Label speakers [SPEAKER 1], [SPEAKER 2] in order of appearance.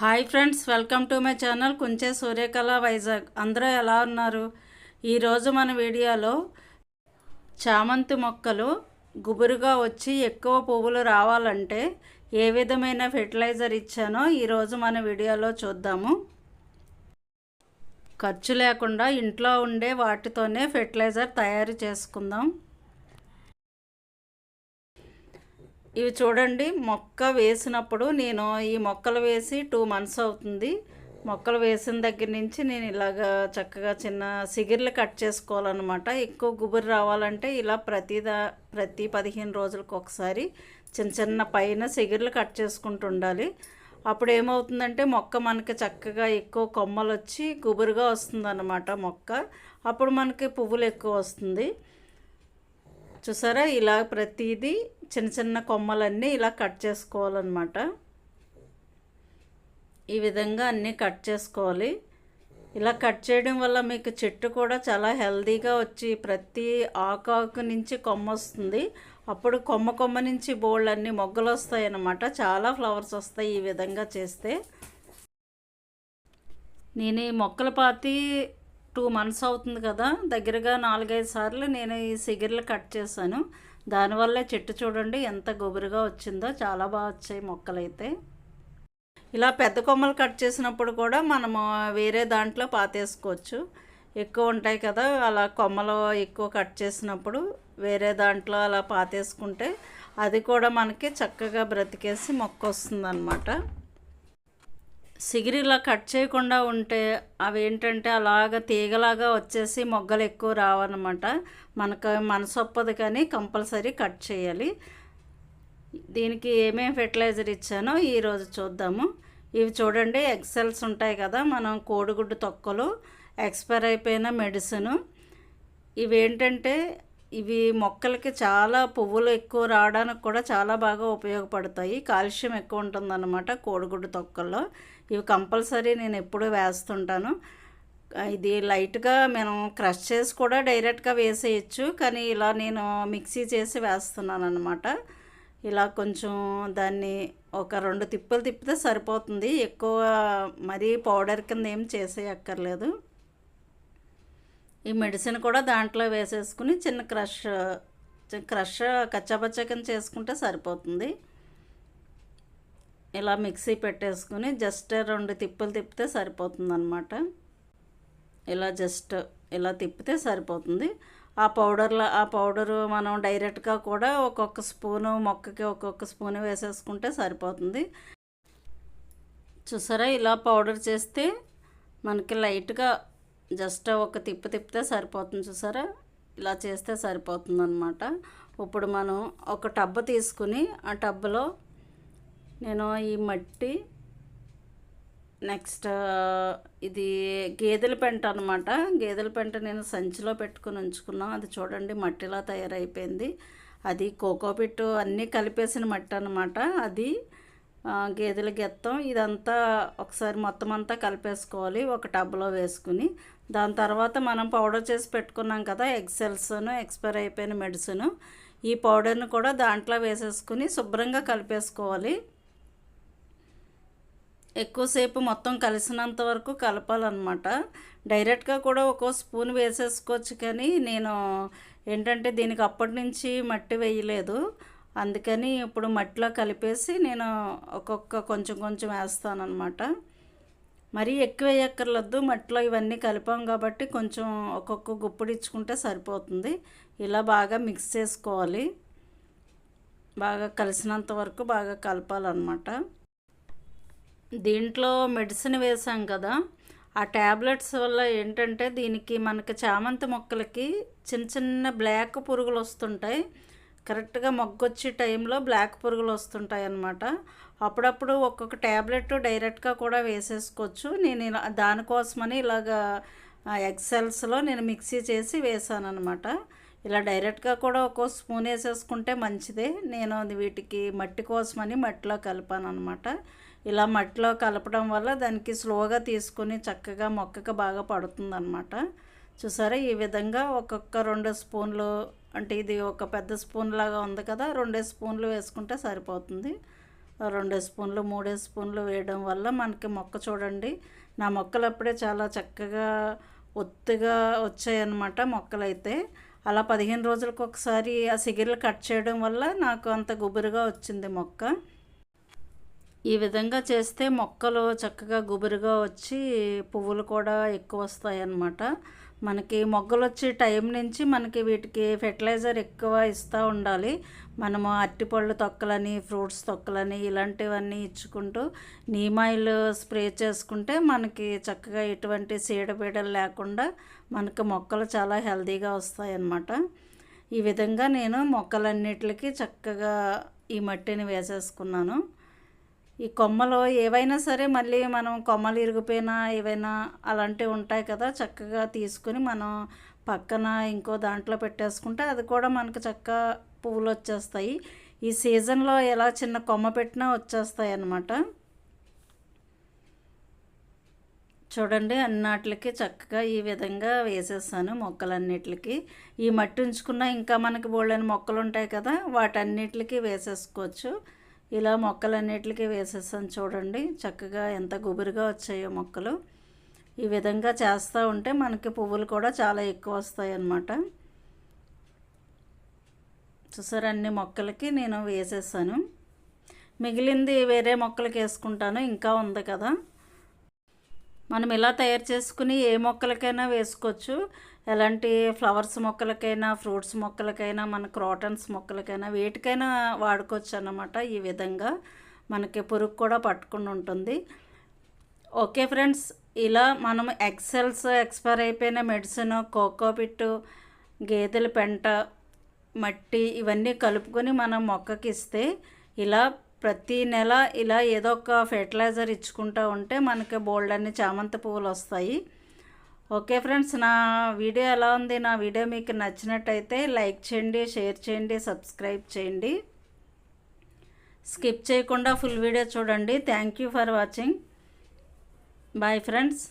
[SPEAKER 1] Hi friends welcome to my channel Kunche Suryakala Vizag. అందరూ ఎలా ఉన్నారు? ఈరోజు మన వీడియోలో చామంతి మొక్కలు గుబురుగా వచ్చి ఎక్కువ పువ్వులు రావాలంటే ఏ విధమైన ఫెర్టిలైజర్ ఇచ్చానో ఈరోజు మన వీడియోలో చూద్దాము. ఖర్చు లేకుండా ఇంట్లో ఉండే వాటితోనే ఫెర్టిలైజర్ తయారు చేసుకుందాం. ఇవి చూడండి మొక్క వేసినప్పుడు నేను ఈ మొక్కలు వేసి టూ మంత్స్ అవుతుంది. మొక్కలు వేసిన దగ్గర నుంచి నేను ఇలాగ చక్కగా చిన్న సిగిర్లు కట్ చేసుకోవాలన్నమాట. ఎక్కువ గుబురు రావాలంటే ఇలా ప్రతిదా ప్రతి పదిహేను రోజులకు ఒకసారి చిన్న చిన్న పైన సిగిర్లు కట్ చేసుకుంటూ ఉండాలి. అప్పుడు ఏమవుతుందంటే మొక్క మనకి చక్కగా ఎక్కువ కొమ్మలు వచ్చి గుబురుగా వస్తుందన్నమాట మొక్క. అప్పుడు మనకి పువ్వులు ఎక్కువ వస్తుంది. చూసారా? ఇలా ప్రతిదీ చిన్న చిన్న కొమ్మలన్నీ ఇలా కట్ చేసుకోవాలన్నమాట. ఈ విధంగా అన్నీ కట్ చేసుకోవాలి. ఇలా కట్ చేయడం వల్ల మీకు చెట్టు కూడా చాలా హెల్దీగా వచ్చి ప్రతి ఆకు నుంచి కొమ్మ వస్తుంది. అప్పుడు కొమ్మ కొమ్మ నుంచి బోళ్ళు అన్ని మొగ్గలు వస్తాయి అన్నమాట చాలా ఫ్లవర్స్ వస్తాయి ఈ విధంగా చేస్తే. నేను ఈ మొక్కల పాతి టూ మంత్స్ అవుతుంది కదా దగ్గరగా నాలుగైదు సార్లు నేను ఈ సిగిర్లు కట్ చేశాను. దానివల్లే చెట్టు చూడండి ఎంత గొబురుగా వచ్చిందో చాలా బాగా వచ్చాయి మొక్కలైతే. ఇలా పెద్ద కొమ్మలు కట్ చేసినప్పుడు కూడా మనము వేరే దాంట్లో పాతేసుకోవచ్చు. ఎక్కువ ఉంటాయి కదా అలా కొమ్మలు ఎక్కువ కట్ చేసినప్పుడు వేరే దాంట్లో అలా పాతేసుకుంటే అది కూడా మనకి చక్కగా బ్రతికేసి మొక్క వస్తుందన్నమాట. సిగిరిలా కట్ చేయకుండా ఉంటే అవి ఏంటంటే అలాగ తీగలాగా వచ్చేసి మొగ్గలు ఎక్కువ రావన్నమాట. మనకు మనసొప్పదు కానీ కంపల్సరీ కట్ చేయాలి. దీనికి ఏమేమి ఫెర్టిలైజర్ ఇచ్చానో ఈరోజు చూద్దాము. ఇవి చూడండి ఎక్సెల్స్ ఉంటాయి కదా మనం కోడిగుడ్డు తొక్కలు ఎక్స్పైర్ అయిపోయిన మెడిసిన్. ఇవేంటంటే ఇవి మొక్కలకి చాలా పువ్వులు ఎక్కువ రావడానికి కూడా చాలా బాగా ఉపయోగపడతాయి. కాల్షియం ఎక్కువ ఉంటుందన్నమాట కోడిగుడ్డు తొక్కల్లో. ఇవి కంపల్సరీ నేను ఎప్పుడూ వేస్తుంటాను. ఇది లైట్గా మనం క్రష్ చేసి కూడా డైరెక్ట్గా వేసేయచ్చు. కానీ ఇలా నేను మిక్సీ చేసి వేస్తున్నాను అనమాట ఇలా కొంచెం దాన్ని ఒక రెండు తిప్పలు తిప్పితే సరిపోతుంది. ఎక్కువ మరీ పౌడర్ కింద ఏం చేసేయక్కర్లేదు. ఈ మెడిసిన్ కూడా దాంట్లో వేసేసుకుని చిన్న క్రష్ క్రష్ కచ్చాపచ్చకం చేసుకుంటే సరిపోతుంది. ఇలా మిక్సీ పెట్టేసుకుని జస్ట్ రెండు తిప్పులు తిప్పితే సరిపోతుంది అనమాట ఇలా జస్ట్ ఇలా తిప్పితే సరిపోతుంది. ఆ పౌడర్లో ఆ పౌడరు మనం డైరెక్ట్గా కూడా ఒక్కొక్క స్పూను మొక్కకి ఒక్కొక్క స్పూన్ వేసేసుకుంటే సరిపోతుంది. చూసారా? ఇలా పౌడర్ చేస్తే మనకి లైట్గా జస్ట్ ఒక తిప్పు తిప్పితే సరిపోతుంది చూసారా? ఇలా చేస్తే సరిపోతుంది అనమాట ఇప్పుడు మనం ఒక టబ్బు తీసుకుని ఆ టబ్బులో నేను ఈ మట్టి నెక్స్ట్ ఇది గేదెల పెంట అనమాట గేదెల పెంట నేను సంచిలో పెట్టుకుని ఉంచుకున్నాం. అది చూడండి మట్టిలా తయారైపోయింది. అది కోకోపిట్టు అన్నీ కలిపేసిన మట్టి అనమాట అది గేదెల గెత్తం. ఇదంతా ఒకసారి మొత్తం అంతా కలిపేసుకోవాలి. ఒక టబ్లో వేసుకుని దాని తర్వాత మనం పౌడర్ చేసి పెట్టుకున్నాం కదా ఎక్సెల్స్ను ఎక్స్పైర్ అయిపోయిన మెడిసిన్ ఈ పౌడర్ని కూడా దాంట్లో వేసేసుకుని శుభ్రంగా కలిపేసుకోవాలి. ఎక్కువసేపు మొత్తం కలిసినంత వరకు కలపాలన్నమాట. డైరెక్ట్గా కూడా ఒక్కో స్పూన్ వేసేసుకోవచ్చు కానీ నేను ఏంటంటే దీనికి అప్పటి నుంచి మట్టి వేయలేదు. అందుకని ఇప్పుడు మట్టిలో కలిపేసి నేను ఒక్కొక్క కొంచెం కొంచెం వేస్తాను అనమాట మరీ ఎక్కువ వేయక్కర్లేదు మట్టిలో ఇవన్నీ కలిపాం కాబట్టి కొంచెం ఒక్కొక్క గుప్పుడు ఇచ్చుకుంటే సరిపోతుంది. ఇలా బాగా మిక్స్ చేసుకోవాలి. బాగా కలిసినంత వరకు బాగా కలపాలన్నమాట. దీంట్లో మెడిసిన్ వేసాం కదా ఆ ట్యాబ్లెట్స్ వల్ల ఏంటంటే దీనికి మనకి చామంతి మొక్కలకి చిన్న చిన్న బ్లాక్ పురుగులు వస్తుంటాయి కరెక్ట్గా మొగ్గొచ్చే టైంలో బ్లాక్ పురుగులు వస్తుంటాయి అన్నమాట అప్పుడప్పుడు ఒక్కొక్క ట్యాబ్లెట్ డైరెక్ట్గా కూడా వేసేసుకోవచ్చు. నేను ఇలా దానికోసమని ఇలాగా ఎక్సెల్స్లో నేను మిక్సీ చేసి వేసాను అనమాట ఇలా డైరెక్ట్గా కూడా ఒక్కో స్పూన్ వేసేసుకుంటే మంచిదే. నేను వీటికి మట్టి కోసమని మట్టిలో కలిపాను అనమాట ఇలా మట్టిలో కలపడం వల్ల దానికి స్లోగా తీసుకుని చక్కగా మొక్కకు బాగా పడుతుందన్నమాట. చూసారా? ఈ విధంగా ఒక్కొక్క రెండు స్పూన్లు అంటే ఇది ఒక పెద్ద స్పూన్ లాగా ఉంది కదా రెండే స్పూన్లు వేసుకుంటే సరిపోతుంది. రెండు స్పూన్లు మూడే స్పూన్లు వేయడం వల్ల మనకి మొక్క చూడండి. నా మొక్కలు అప్పుడే చాలా చక్కగా ఒత్తుగా వచ్చాయన్నమాట మొక్కలైతే. అలా పదిహేను రోజులకు ఒకసారి ఆ సిగిర్లు కట్ చేయడం వల్ల నాకు అంత గుబురుగా వచ్చింది మొక్క. ఈ విధంగా చేస్తే మొక్కలు చక్కగా గుబురుగా వచ్చి పువ్వులు కూడా ఎక్కువ వస్తాయి అన్నమాట మనకి మొగ్గలు వచ్చే టైం నుంచి మనకి వీటికి ఫెర్టిలైజర్ ఎక్కువ ఇస్తూ ఉండాలి. మనము అరటిపళ్ళు తొక్కలని ఫ్రూట్స్ తొక్కలని ఇలాంటివన్నీ ఇచ్చుకుంటూ నీమాయిల్ స్ప్రే చేసుకుంటే మనకి చక్కగా ఎటువంటి సీడబీడలు లేకుండా మనకు మొక్కలు చాలా హెల్తీగా వస్తాయన్నమాట. ఈ విధంగా నేను మొక్కలన్నిటికీ చక్కగా ఈ మట్టిని వేసేసుకున్నాను. ఈ కొమ్మలు ఏవైనా సరే మళ్ళీ మనం కొమ్మలు ఇరిగిపోయినా ఏవైనా అలాంటివి ఉంటాయి కదా చక్కగా తీసుకుని మనం పక్కన ఇంకో దాంట్లో పెట్టేసుకుంటే అది కూడా మనకు చక్కగా పువ్వులు వచ్చేస్తాయి. ఈ సీజన్లో ఎలా చిన్న కొమ్మ పెట్టినా వచ్చేస్తాయి అన్నమాట. చూడండి అన్నిటికి చక్కగా ఈ విధంగా వేసేసాను మొక్కలన్నిటికి. ఈ మట్టి ఉంచుకున్న ఇంకా మనకి బోళ్ళని మొక్కలు ఉంటాయి కదా వాటన్నిటికి వేసేసుకోవచ్చు. ఇలా మొక్కలన్నిటికీ వేసేసాను చూడండి. చక్కగా ఎంత గుబురుగా వచ్చాయో మొక్కలు. ఈ విధంగా చేస్తూ ఉంటే మనకి పువ్వులు కూడా చాలా ఎక్కువ వస్తాయి అన్నమాట చూసారు అన్ని మొక్కలకి నేను వేసేసాను. మిగిలింది వేరే మొక్కలకి వేసుకుంటాను. ఇంకా ఉంది కదా. మనం ఇలా తయారు చేసుకుని ఏ మొక్కలకైనా వేసుకోవచ్చు. ఎలాంటి ఫ్లవర్స్ మొక్కలకైనా ఫ్రూట్స్ మొక్కలకైనా మన క్రాటన్స్ మొక్కలకైనా వేటికైనా వాడుకోవచ్చు అన్నమాట ఈ విధంగా మనకి పురుగు కూడా పట్టుకుని ఉంటుంది. ఓకే ఫ్రెండ్స్ ఇలా మనం ఎక్సెల్స్ ఎక్స్పైర్ అయిపోయిన మెడిసిన్ కోకోపిట్టు గేదెల పెంట మట్టి ఇవన్నీ కలుపుకొని మనం మొక్కకి ఇస్తే ఇలా ప్రతి నెల ఇలా ఏదో ఒక ఫెర్టిలైజర్ ఇచ్చుకుంటూ ఉంటే మనకి బోల్డ్ అన్ని చామంతి పువ్వులు వస్తాయి. ఓకే ఫ్రెండ్స్ నా వీడియో ఎలా ఉంది? నా వీడియో మీకు నచ్చినట్టయితే లైక్ చేయండి షేర్ చేయండి సబ్స్క్రైబ్ చేయండి. స్కిప్ చేయకుండా ఫుల్ వీడియో చూడండి. Thank you for watching. Bye friends.